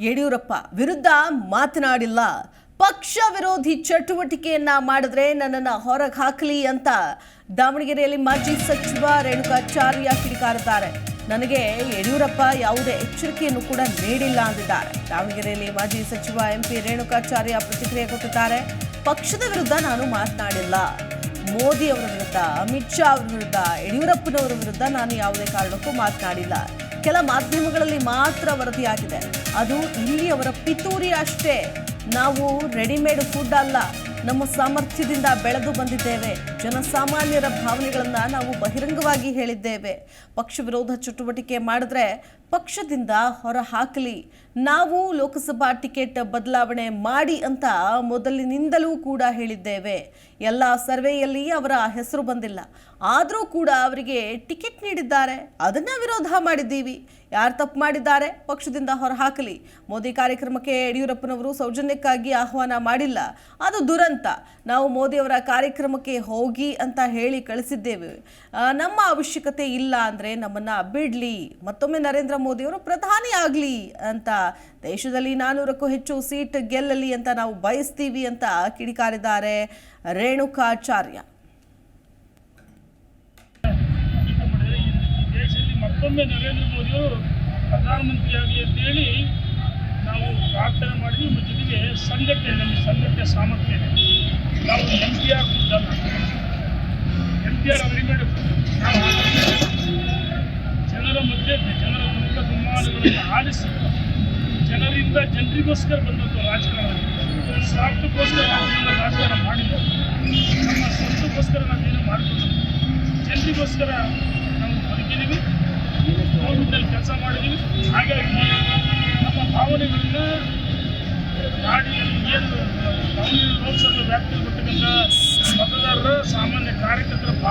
ಯಡಿಯೂರಪ್ಪ ವಿರುದ್ಧ ಮಾತನಾಡಿಲ್ಲ. ಪಕ್ಷ ವಿರೋಧಿ ಚಟುವಟಿಕೆಯನ್ನ ಮಾಡಿದ್ರೆ ನನ್ನನ್ನು ಹೊರಗೆ ಹಾಕಲಿ ಅಂತ ದಾವಣಗೆರೆಯಲ್ಲಿ ಮಾಜಿ ಸಚಿವ ರೇಣುಕಾಚಾರ್ಯ ಕಿಡಿಕಾರುತ್ತಾರೆ ನನಗೆ ಯಡಿಯೂರಪ್ಪ ಯಾವುದೇ ಎಚ್ಚರಿಕೆಯನ್ನು ಕೂಡ ನೀಡಿಲ್ಲ ಅಂದಿದ್ದಾರೆ. ದಾವಣಗೆರೆಯಲ್ಲಿ ಮಾಜಿ ಸಚಿವ ಎಂಪಿ ರೇಣುಕಾಚಾರ್ಯ ಪ್ರತಿಕ್ರಿಯೆ ಕೊಟ್ಟಿದ್ದಾರೆ. ಪಕ್ಷದ ವಿರುದ್ಧ ನಾನು ಮಾತನಾಡಿಲ್ಲ. ಮೋದಿ ಅವರ ವಿರುದ್ಧ, ಅಮಿತ್ ಶಾ ಅವರ ವಿರುದ್ಧ, ಯಡಿಯೂರಪ್ಪನವರ ವಿರುದ್ಧ ನಾನು ಯಾವುದೇ ಕಾರಣಕ್ಕೂ ಮಾತನಾಡಿಲ್ಲ. ಕೆಲ ಮಾಧ್ಯಮಗಳಲ್ಲಿ ಮಾತ್ರ ವರದಿಯಾಗಿದೆ. ಅದು ಇಲ್ಲಿಯವರ ಪಿತೂರಿ ಅಷ್ಟೇ ನಾವು ರೆಡಿಮೇಡ್ ಫುಡ್ ಅಲ್ಲ. ನಮ್ಮ ಸಾಮರ್ಥ್ಯದಿಂದ ಬೆಳೆದು ಬಂದಿದ್ದೇವೆ. ಜನಸಾಮಾನ್ಯರ ಭಾವನೆಗಳನ್ನ ನಾವು ಬಹಿರಂಗವಾಗಿ ಹೇಳಿದ್ದೇವೆ. ಪಕ್ಷ ವಿರೋಧ ಚಟುವಟಿಕೆ ಮಾಡಿದ್ರೆ ಪಕ್ಷದಿಂದ ಹೊರ ಹಾಕಲಿ ನಾವು ಲೋಕಸಭಾ ಟಿಕೆಟ್ ಬದಲಾವಣೆ ಮಾಡಿ ಅಂತ ಮೊದಲಿನಿಂದಲೂ ಕೂಡ ಹೇಳಿದ್ದೇವೆ. ಎಲ್ಲ ಸರ್ವೆಯಲ್ಲಿ ಅವರ ಹೆಸರು ಬಂದಿಲ್ಲ. ಆದರೂ ಕೂಡ ಅವರಿಗೆ ಟಿಕೆಟ್ ನೀಡಿದ್ದಾರೆ. ಅದನ್ನ ವಿರೋಧ ಮಾಡಿದ್ದೀವಿ. ಯಾರು ತಪ್ಪು ಮಾಡಿದ್ದಾರೆ? ಪಕ್ಷದಿಂದ ಹೊರ ಹಾಕಲಿ ಮೋದಿ ಕಾರ್ಯಕ್ರಮಕ್ಕೆ ಯಡಿಯೂರಪ್ಪನವರು ಸೌಜನ್ಯಕ್ಕಾಗಿ ಆಹ್ವಾನ ಮಾಡಿಲ್ಲ. ಅದು ದುರಂತ. ನಾವು ಮೋದಿಯವರ ಕಾರ್ಯಕ್ರಮಕ್ಕೆ ಹೋಗಿ ಅಂತ ಹೇಳಿ ಕಳಿಸಿದ್ದೇವೆ. ನಮ್ಮ ಅವಶ್ಯಕತೆ ಇಲ್ಲ ಅಂದರೆ ನಮ್ಮನ್ನ ಬಿಡಲಿ, ಮತ್ತೊಮ್ಮೆ ನರೇಂದ್ರ ಮೋದಿಯವರು ಪ್ರಧಾನಿ ಆಗಲಿ ಅಂತ. ದೇಶದಲ್ಲಿ ನಾನ್ನೂರಕ್ಕೂ ಹೆಚ್ಚು ಸೀಟ್ ಗೆಲ್ಲಲಿ ಅಂತ ನಾವು ಬಯಸ್ತೀವಿ ಅಂತ ಕಿಡಿಕಾರಿದ್ದಾರೆ ರೇಣುಕಾಚಾರ್ಯ. ಮತ್ತೊಮ್ಮೆ ನರೇಂದ್ರ ಮೋದಿಯವರು ಪ್ರಧಾನಮಂತ್ರಿಯಾಗಲಿ ಅಂತೇಳಿ ನಾವು ಪ್ರಾರ್ಥನೆ ಮಾಡಿದ್ವಿ. ಮತ್ತು ಜೊತೆಗೆ ಸಂಘಟನೆ, ನಮ್ಮ ಸಂಘಟನೆ ಸಾಮರ್ಥ್ಯ ಇದೆ. ನಾವು M P R M P R ಅವರಿಗೆ ನಾವು ಜನರ ಮಧ್ಯೆ ಜನರ ಮುಖ ಸಂವಾದಗಳನ್ನು ಆಲಿಸಿ ಜನರಿಂದ ಜನರಿಗೋಸ್ಕರ ಬಂದದ್ದು ರಾಜಕಾರಣ. ಸ್ವಾರ್ಥಕ್ಕೋಸ್ಕರ ನಾವು ರಾಜಕಾರಣ ಮಾಡಿದ್ದು ನಮ್ಮ ಸ್ವಂತಕ್ಕೋಸ್ಕರ ನಾವೇನು ಮಾಡಿಕೊಂಡು ಜನರಿಗೋಸ್ಕರ ನಾವು ಬದುಕಿದ್ದೀವಿ ಗೌರ್ಮೆಂಟಲ್ಲಿ ಕೆಲಸ ಮಾಡಿದ್ದೀವಿ. ಹಾಗಾಗಿ ನಮ್ಮ ಭಾವನೆಗಳನ್ನ ನಾಡಿ ಏನು ದಾವಣಗೆರೆ ಲೋಕಸಭೆ ವ್ಯಾಪ್ತಿಯಲ್ಲಿ ಬರ್ತಕ್ಕಂಥ ಮತದಾರರ ಸಾಮಾನ್ಯ ಕಾರ್ಯಕರ್ತರ ಭಾವನೆಗಳನ್ನ